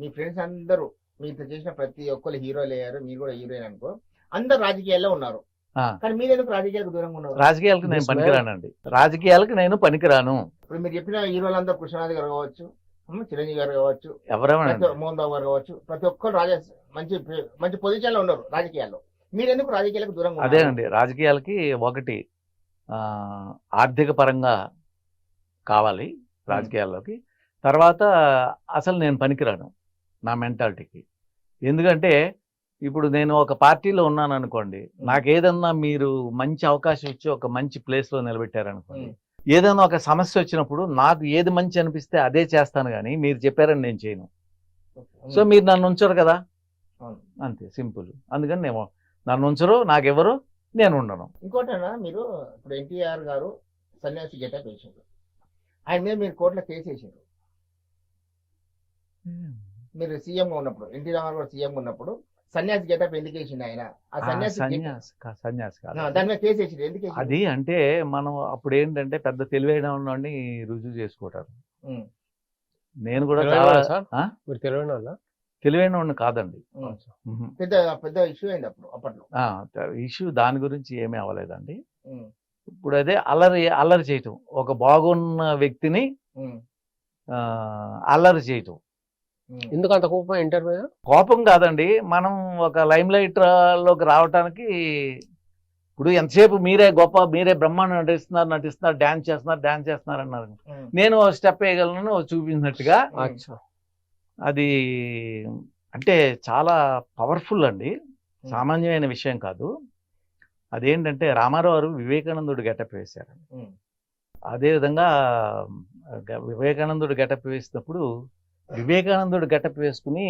మీ friends అందరూ మీతో చేసిన ప్రతి ఒక్కరు హీరోలు అయ్యారు. మీరు కూడా హీరోయిన్ అనుకో. అందరు రాజకీయాల్లో ఉన్నారు. కానీ మీరు ఎందుకు రాజకీయాలకు దూరంగా ఉన్నారు? రాజకీయాలకు నేను. పనికిరానండి. రాజకీయాలకు నేను పనికిరాను. ఇప్పుడు మీరు చెప్పిన హీరోలందరూ కృష్ణనాథ్ గారు కావచ్చు చిరంజీవి గారు కావచ్చు మోహన్ బాబు గారు కావచ్చు ప్రతి ఒక్కరు రాజ మంచి మంచి పొజిషన్లో ఉన్నారు రాజకీయాల్లో. మీరు ఎందుకు రాజకీయాలకు దూరంగా ఉన్నారు? అదేనండి. రాజకీయాలకి ఒకటి ఆర్థిక పరంగా కావాలి రాజకీయాల్లోకి. తర్వాత అసలు నేను పనికిరాను. నా మెంటాలిటీకి. ఎందుకంటే ఇప్పుడు నేను ఒక పార్టీలో ఉన్నాను అనుకోండి నాకు ఏదన్నా మీరు మంచి అవకాశం ఇచ్చి ఒక మంచి ప్లేస్లో నిలబెట్టారనుకోండి. ఏదైనా ఒక సమస్య వచ్చినప్పుడు నాకు ఏది మంచి అనిపిస్తే అదే చేస్తాను కానీ మీరు చెప్పారని నేను చేయను. సో మీరు నన్ను ఉంచరు కదా. అంతే సింపుల్. అందుకని నేను నన్ను ఉంచరు నాకెవరు నేను ఉండను. ఇంకోటనా మీరు ఇప్పుడు ఎన్టీఆర్ గారు సన్యాసి గెటప్ వేసిండ్రు ఆయన మీద మీరు కోర్టులో కేసు వేసిండ్రు. మీరు సీఎం గా ఉన్నప్పుడు ఎన్టీ రామారావు గారు సీఎం ఉన్నప్పుడు సన్యాసి గెటప్ ఎందుకు వేసిండు ఆయన? ఆ సన్యాసి సన్యాసి దాని మీద కేసు వేసిండు. ఎందుకు? అది అంటే మనం అప్పుడు ఏంటంటే పెద్ద తెలివైన రుజువు చేసుకుంటారు నేను కూడా తెలివైన చాలా వాళ్ళ? తెలివైన వాడిని కాదండి. పెద్ద పెద్ద ఇష్యూ అయింది అప్పుడు అప్పట్లో. ఇష్యూ దాని గురించి ఏమీ అవ్వలేదండి. ఇప్పుడు అదే అల్లరి అల్లరి చేయటం. ఒక బాగున్న వ్యక్తిని అల్లరి చేయటం. ఎందుకు అంత కోపం ఇంటర్ మీద కోపం కాదండి. మనం ఒక లైమ్ లైట్లోకి రావటానికి ఇప్పుడు ఎంతసేపు మీరే గొప్ప మీరే బ్రహ్మాండం నటిస్తున్నారు నటిస్తున్నారు డాన్స్ చేస్తున్నారు డాన్స్ చేస్తున్నారు అన్నారు. నేను స్టెప్ వేయగలను చూపించినట్టుగా. అది అంటే చాలా పవర్ఫుల్ అండి. సామాన్యమైన విషయం కాదు. అదేంటంటే రామారావు గారు వివేకానందుడు గెటప్ వేశారు. అదేవిధంగా వివేకానందుడు గెటప్ వేసినప్పుడు వివేకానందుడు గెటప్ వేసుకుని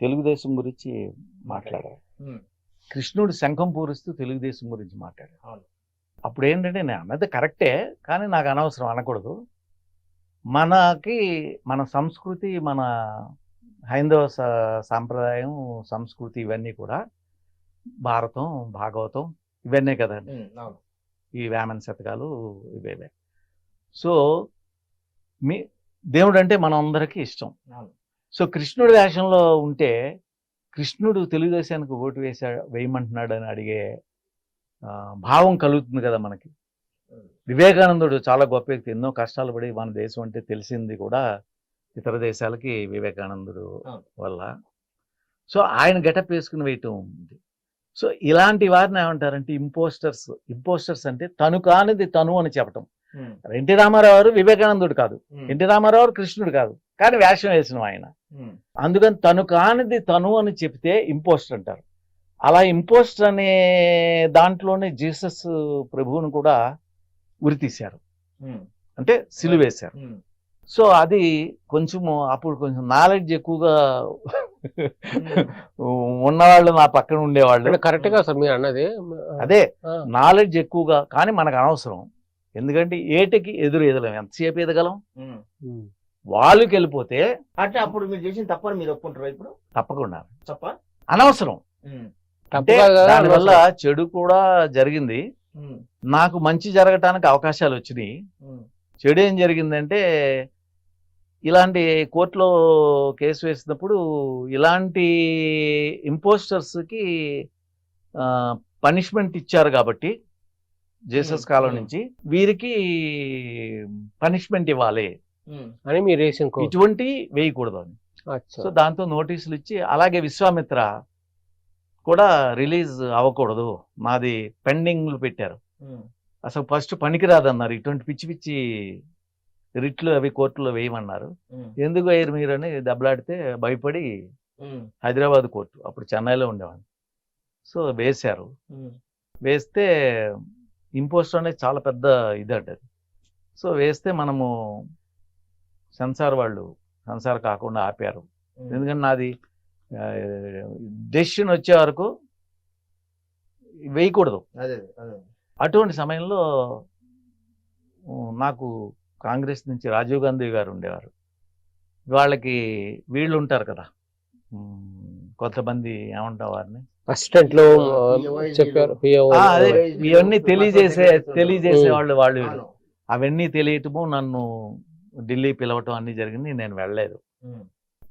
తెలుగుదేశం గురించి మాట్లాడారు కృష్ణుడు శంఖం పూరిస్తూ తెలుగుదేశం గురించి మాట్లాడారు. అప్పుడు ఏంటంటే నేను అన్నది కరెక్టే కానీ నాకు అనవసరం అనకూడదు. మనకి మన సంస్కృతి మన హైందవ సాంప్రదాయం సంస్కృతి ఇవన్నీ కూడా భారతం భాగవతం ఇవన్నీ కదండి. ఈ వేమన శతకాలు ఇవేవే. సో మీ దేవుడు అంటే మనందరికీ ఇష్టం. అవును. సో కృష్ణుడి వేషంలో ఉంటే కృష్ణుడు తెలుగుదేశానికి ఓటు వేసా వేయమంటున్నాడు అని అడిగే భావం కలుగుతుంది కదా మనకి. వివేకానందుడు చాలా గొప్ప వ్యక్తి. ఎన్నో కష్టాలు పడి మన దేశం అంటే తెలిసింది కూడా ఇతర దేశాలకి వివేకానందుడు. వల్ల. సో ఆయన గెటప్ వేసుకుని వేయటం ఉంది. సో ఇలాంటి వారిని ఏమంటారంటే ఇంపోస్టర్స్. ఇంపోస్టర్స్ అంటే తను కానిది తను అని చెప్పటం. ఎన్టీ రామారావు గారు వివేకానందుడు కాదు. ఎన్టీ రామారావు గారు కృష్ణుడు కాదు. కానీ వేషం వేసిన ఆయన. అందుకని తను కానిది తను అని చెప్తే ఇంపోస్టర్ అంటారు. అలా ఇంపోస్టర్ అనే దాంట్లోనే జీసస్ ప్రభువును కూడా ఉరితీశారు. అంటే సిలువేశారు సో అది కొంచెము అప్పుడు కొంచెం నాలెడ్జ్ ఎక్కువగా ఉన్నవాళ్ళు నా పక్కన ఉండేవాళ్ళు. అంటే కరెక్ట్గా సార్ మీరు అన్నది. అదే నాలెడ్జ్ ఎక్కువగా కానీ మనకు అనవసరం. ఎందుకంటే ఏటికి ఎదురు ఎదగలం. ఎంతసేపు ఎదగలం. వాళ్ళకి వెళ్ళిపోతే అంటే అప్పుడు మీరు చేసిన తప్పని మీరు ఒప్పుకుంటారు ఇప్పుడు? తప్పకుండా. తప్ప? అనవసరం. దానివల్ల చెడు కూడా జరిగింది. నాకు మంచి జరగటానికి అవకాశాలు వచ్చినాయి. చెడు ఏం జరిగిందంటే ఇలాంటి కోర్టులో కేసు వేసినప్పుడు ఇలాంటి ఇంపోస్టర్స్కి పనిష్మెంట్ ఇచ్చారు కాబట్టి జేసస్. కాలం. నుంచి వీరికి పనిష్మెంట్ ఇవ్వాలి. అని మీరు ఇటువంటి వేయకూడదు అని. అచ్చా. సో దాంతో నోటీసులు ఇచ్చి అలాగే విశ్వామిత్ర కూడా రిలీజ్ అవ్వకూడదు. మాది పెండింగ్లు పెట్టారు. అసలు ఫస్ట్ పనికిరాదన్నారు. ఇటువంటి పిచ్చి పిచ్చి రిట్లు అవి కోర్టులో వేయమన్నారు. ఎందుకు వేయరు మీరు అని దెబ్బలాడితే భయపడి హైదరాబాద్ కోర్టు అప్పుడు చెన్నైలో ఉండేవాడిని. సో వేశారు. వేస్తే ఇంపోస్ట్ అనేది చాలా పెద్ద ఇదండి అది. సో వేస్తే మనము సెన్సార్ వాళ్ళు సెన్సార్ కాకుండా ఆపారు. ఎందుకంటే నాది డెసిషన్ వచ్చే వరకు వేయకూడదు. అటువంటి సమయంలో నాకు కాంగ్రెస్ నుంచి రాజీవ్ గాంధీ గారు ఉండేవారు. వాళ్ళకి వీళ్ళు ఉంటారు కదా. కొంతమంది ఏమంటారు వారిని? అసిస్టెంట్లో. చెప్పారు ఇవన్నీ తెలియజేసే. తెలియజేసే. వాళ్ళు వాళ్ళు అవును. అవన్నీ తెలియటము నన్ను ఢిల్లీ పిలవటం అన్ని జరిగింది నేను వెళ్ళలేదు.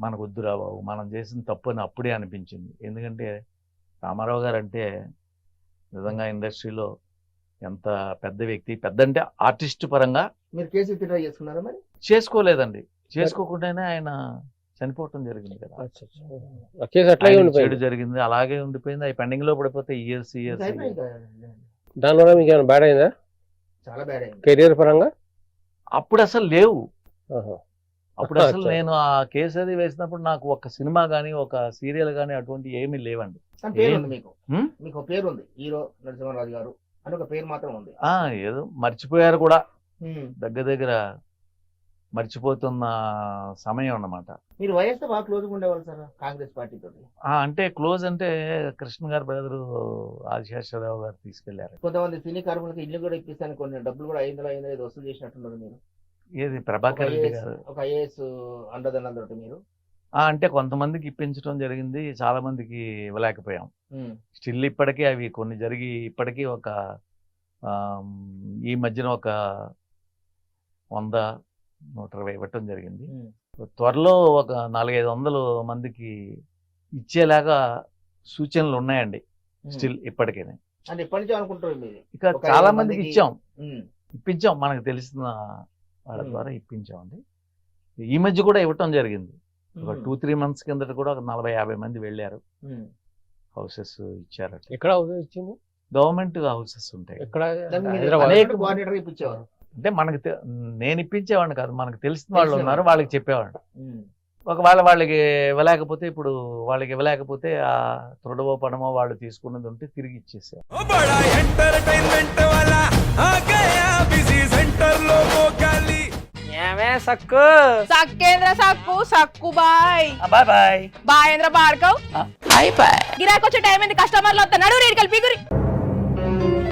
మనకు వద్దురా బాబు మనం చేసిన తప్పు అని అప్పుడే అనిపించింది. ఎందుకంటే రామారావు గారు అంటే నిజంగా ఇండస్ట్రీలో ఎంత పెద్ద వ్యక్తి పెద్ద అంటే ఆర్టిస్ట్ పరంగా మీరు కేసు విత్డ్రా చేసుకున్నారా మరి? చేసుకోలేదండి. చేసుకోకుండానే ఆయన చనిపోవటం జరిగింది కదా. కేసు అట్లాగే చెడు ఉండిపోయింది. జరిగింది అలాగే ఉండిపోయింది. అవి పెండింగ్లో పడిపోతే ఇయర్స్ ఇయర్స్. దానివల్ల మీకు ఏమైనా బ్యాడ్ అయిందా? చాలా బ్యాడ్ అయింది. కెరియర్ పరంగా? అప్పుడు అసలు లేవు. ఆహా. అప్పుడు అసలు. నేను ఆ కేసు అది వేసినప్పుడు నాకు ఒక సినిమా కానీ ఒక సీరియల్ కానీ అటువంటి ఏమీ లేవండి. కానీ పేరు ఉంది మీకు. హ్మ్? మీకు ఒక పేరు ఉంది. హీరో నరసింహరాజు గారు అని ఒక పేరు మాత్రం ఉంది. ఆ ఏదో మర్చిపోయారు కూడా. దగ్గర దగ్గర మర్చిపోతున్న సమయం అన్నమాట. మీరు వయస్సు బాగా క్లోజ్ ఉండేవాళ్ళు సార్ కాంగ్రెస్ పార్టీ తోటి. అంటే క్లోజ్ అంటే కృష్ణ గారి బ్రదరు ఆదిశేషరావు గారు తీసుకెళ్ళారు. కొంతమంది సినీ కార్మికులకు ఇల్లు కూడా ఇప్పిస్తాను కొన్ని డబ్బులు కూడా ఐదు ఐదు ఐదు వసూలు చేసినట్టున్నారు మీరు. ఏది? ప్రభాకర్ రెడ్డి గారు. ఒక ఐఏఎస్ అండదండలతో మీరు. ఆ, అంటే కొంతమందికి ఇప్పించడం జరిగింది చాలా మందికి ఇవ్వలేకపోయాం. స్టిల్ ఇప్పటికీ అవి కొన్ని జరిగి ఇప్పటికీ ఒక ఈ మధ్యన ఒక వంద నూట ఇరవై ఇవ్వటం జరిగింది. త్వరలో ఒక నాలుగైదు వందలు మందికి ఇచ్చేలాగా సూచనలు ఉన్నాయండి. స్టిల్ ఇప్పటికైనా. మీరు? ఇక చాలా మందికి ఇచ్చాం. ఇప్పించాం. మనకు తెలిసిన వాళ్ళ. ద్వారా ఇప్పించామండి. ఈ మధ్య కూడా ఇవ్వటం జరిగింది. ఒక. టూ త్రీ మంత్స్ కిందట కూడా ఒక నలభై యాభై మంది వెళ్ళారు. హౌసెస్ ఇచ్చారట. ఎక్కడ గవర్నమెంట్ హౌసెస్ ఉంటాయి. అంటే మనకు నేను ఇప్పించేవాడిని కాదు. మనకు తెలిసిన వాళ్ళు ఉన్నారు వాళ్ళకి చెప్పేవాడిని. ఒకవేళ వాళ్ళకి ఇవ్వలేకపోతే ఇప్పుడు వాళ్ళకి ఇవ్వలేకపోతే ఆ తృడవో పడమో వాళ్ళు తీసుకున్నది ఉంటే తిరిగి ఇచ్చేసారు ఏమే సక్కు? సక్కేంద్ర సక్కు సక్కు బాయ్. బాయ్ బాయ్. బాయ్ గిరాకొచ్చే టైం కస్టమర్లు వస్తా నడు రేడికల్ పిగురి